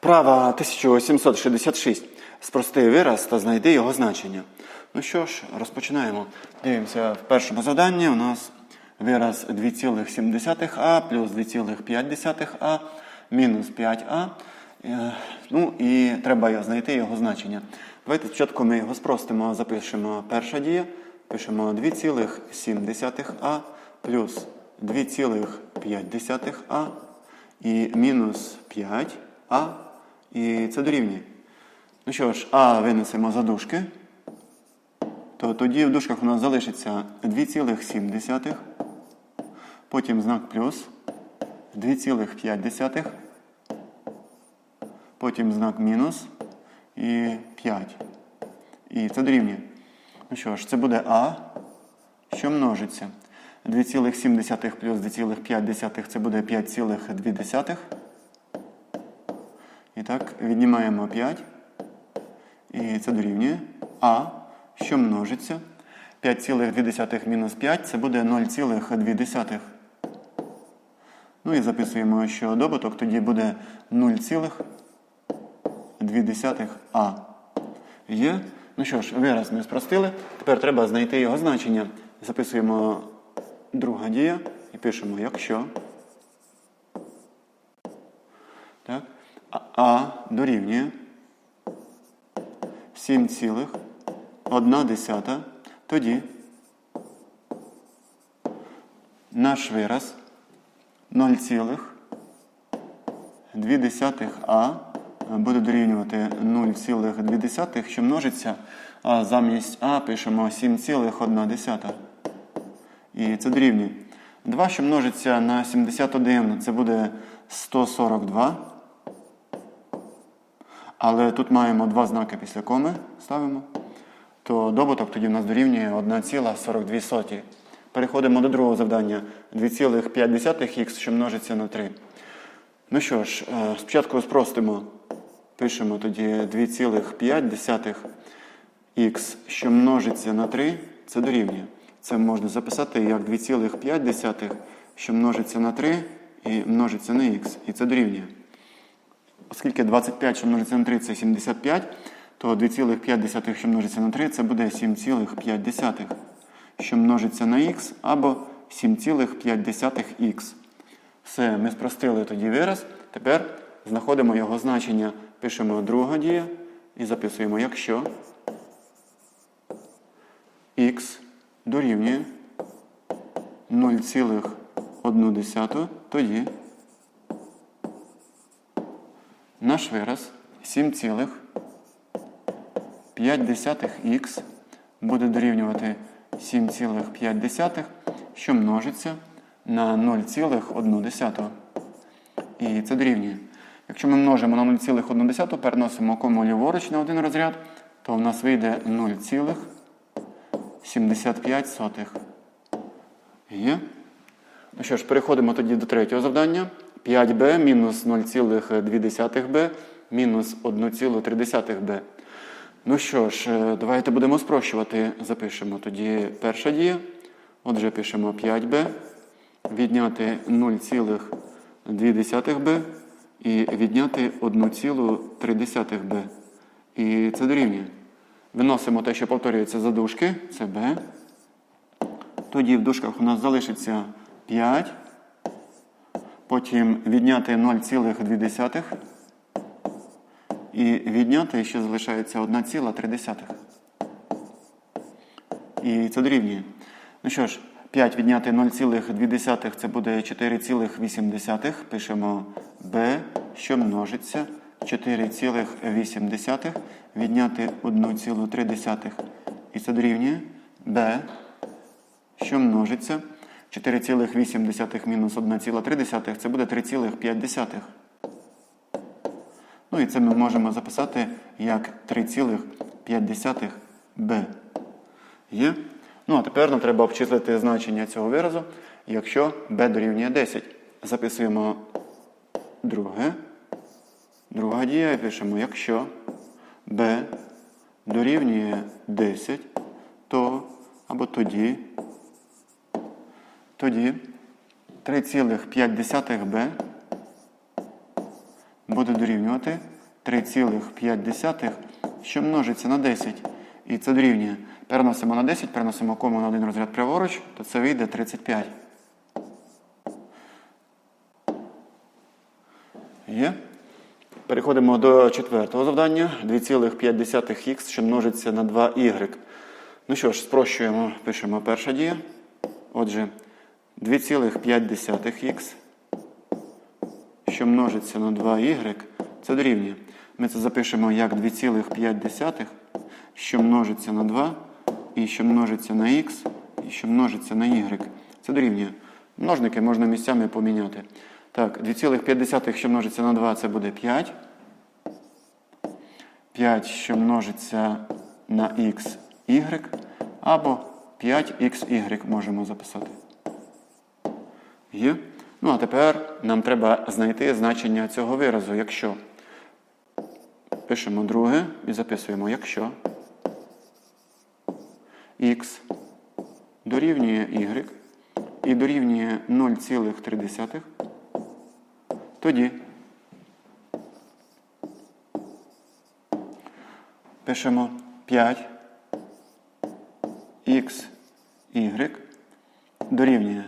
Вправа 1766. Спрости вираз та знайди його значення. Ну що ж, розпочинаємо. Дивимося, в першому завданні у нас вираз 2,7а плюс 2,5а мінус 5а. Е, Ну і треба знайти його значення. Давайте спочатку ми його спростимо, запишемо перша дія. Пишемо 2,7а плюс 2,5а і мінус 5а. І це дорівнює. Ну що ж, а винесемо за дужки, то тоді в дужках у нас залишиться 2,7, потім знак плюс, 2,5, потім знак мінус і 5. І це дорівнює. Ну що ж, це буде А, що множиться. 2,7 плюс 2,5 це буде 5,2. І так, віднімаємо 5. І це дорівнює А, що множиться. 5,2 мінус 5 це буде 0,2. Ну і записуємо, що добуток тоді буде 0,2А. Є? Ну що ж, вираз ми спростили. Тепер треба знайти його значення. Записуємо друга дія і пишемо, якщо. Так. А, дорівнює 7,1. Тоді наш вираз 0,2а буде дорівнювати 0,2, що множиться, а замість А пишемо 7,1. І це дорівнює. 2, що множиться на 71, це буде 142. Але тут маємо два знаки після коми, ставимо. То добуток тоді в нас дорівнює 1,42. Переходимо до другого завдання. 2,5х, що множиться на 3. Ну що ж, е, спочатку спростимо. Пишемо тоді 2,5х, що множиться на 3, це дорівнює. Це можна записати як 2,5, що множиться на 3 і множиться на х. І це дорівнює. Оскільки 25, що множиться на 3, це 75, то 2,5, що множиться на 3, це буде 7,5, що множиться на х або 7,5х. Все, ми спростили тоді вираз. Тепер знаходимо його значення. Пишемо друга дія і записуємо, якщо х дорівнює 0,1, тоді наш вираз 7,5х буде дорівнювати 7,5, що множиться на 0,1. І це дорівнює. Якщо ми множимо на 0,1, переносимо кому ліворуч на один розряд, то в нас вийде 0,75. Є? Ну що ж, переходимо тоді до третього завдання. 5b мінус 0,2b мінус 1,3b. Ну що ж, е, давайте будемо спрощувати. Запишемо тоді перша дія. Отже, пишемо 5b, відняти 0,2b і відняти 1,3b. І це дорівнює. Виносимо те, що повторюється за дужки, це b. Тоді в дужках у нас залишиться 5. Потім відняти 0,2 і відняти ще залишається 1,3. І це дорівнює. Ну що ж, 5 відняти 0,2 це буде 4,8. Пишемо b, що множиться. 4,8 відняти 1,3. І це дорівнює b, що множиться. 4,8 мінус 1,3 це буде 3,5. Ну і це ми можемо записати як 3,5b. Є? Ну, а тепер нам треба обчислити значення цього виразу, якщо b дорівнює 10. Записуємо друге. Друга дія і пишемо, якщо b дорівнює 10, то або тоді тоді 3,5b буде дорівнювати 3,5, що множиться на 10. І це дорівнює. Переносимо на 10, переносимо кому на один розряд праворуч, то це вийде 35. Є. Переходимо до четвертого завдання. 2,5х, що множиться на 2y. Ну що ж, спрощуємо, пишемо перша дія. Отже, 2,5х, що множиться на 2y, це дорівнює. Ми це запишемо як 2,5, що множиться на 2, і що множиться на х, і що множиться на y. Це дорівнює. Множники можна місцями поміняти. Так, 2,5, що множиться на 2, це буде 5. 5, що множиться на х, y, або 5xy можемо записати. Є? Ну, а тепер нам треба знайти значення цього виразу, якщо. Пишемо друге і записуємо, якщо х дорівнює y і дорівнює 0,3, тоді пишемо 5 x y дорівнює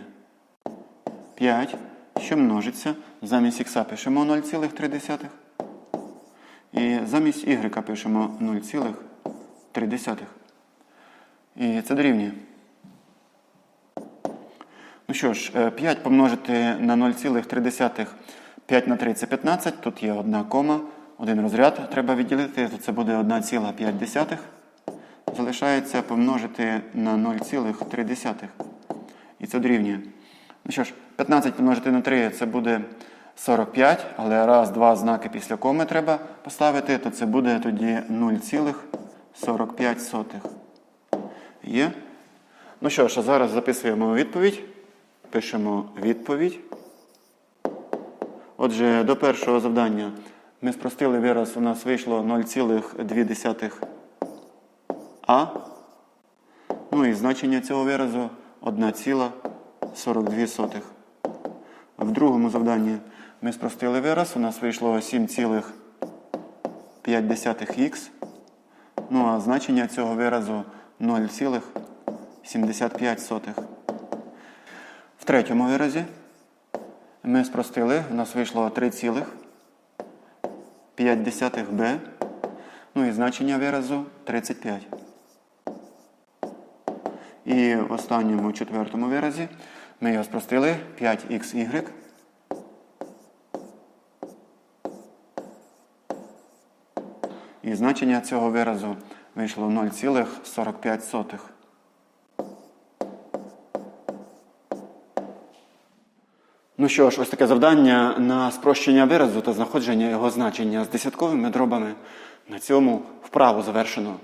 5, що множиться. Замість х пишемо 0,3. І замість y пишемо 0,3. І це дорівнює. Ну що ж, е, 5 помножити на 0,3. 5 на 3 це 15. Тут є одна кома. Один розряд треба відділити, то це буде 1,5. Залишається помножити на 0,3. І це дорівнює. Ну що ж, 15 помножити на 3 це буде 45, але раз, два знаки після коми треба поставити, то це буде тоді 0,45. Є? Ну що ж, а зараз записуємо відповідь. Пишемо відповідь. Отже, до першого завдання ми спростили вираз, у нас вийшло 0,2 А. Ну і значення цього виразу 1,42. В другому завданні ми спростили вираз, у нас вийшло 7,5х. Ну а значення цього виразу 0,75. В третьому виразі ми спростили, у нас вийшло 3,5b. Ну і значення виразу 35. І в останньому четвертому виразі ми його спростили 5xy. І значення цього виразу вийшло 0,45. Ну що ж, ось таке завдання на спрощення виразу та знаходження його значення з десятковими дробами. На цьому вправу завершено.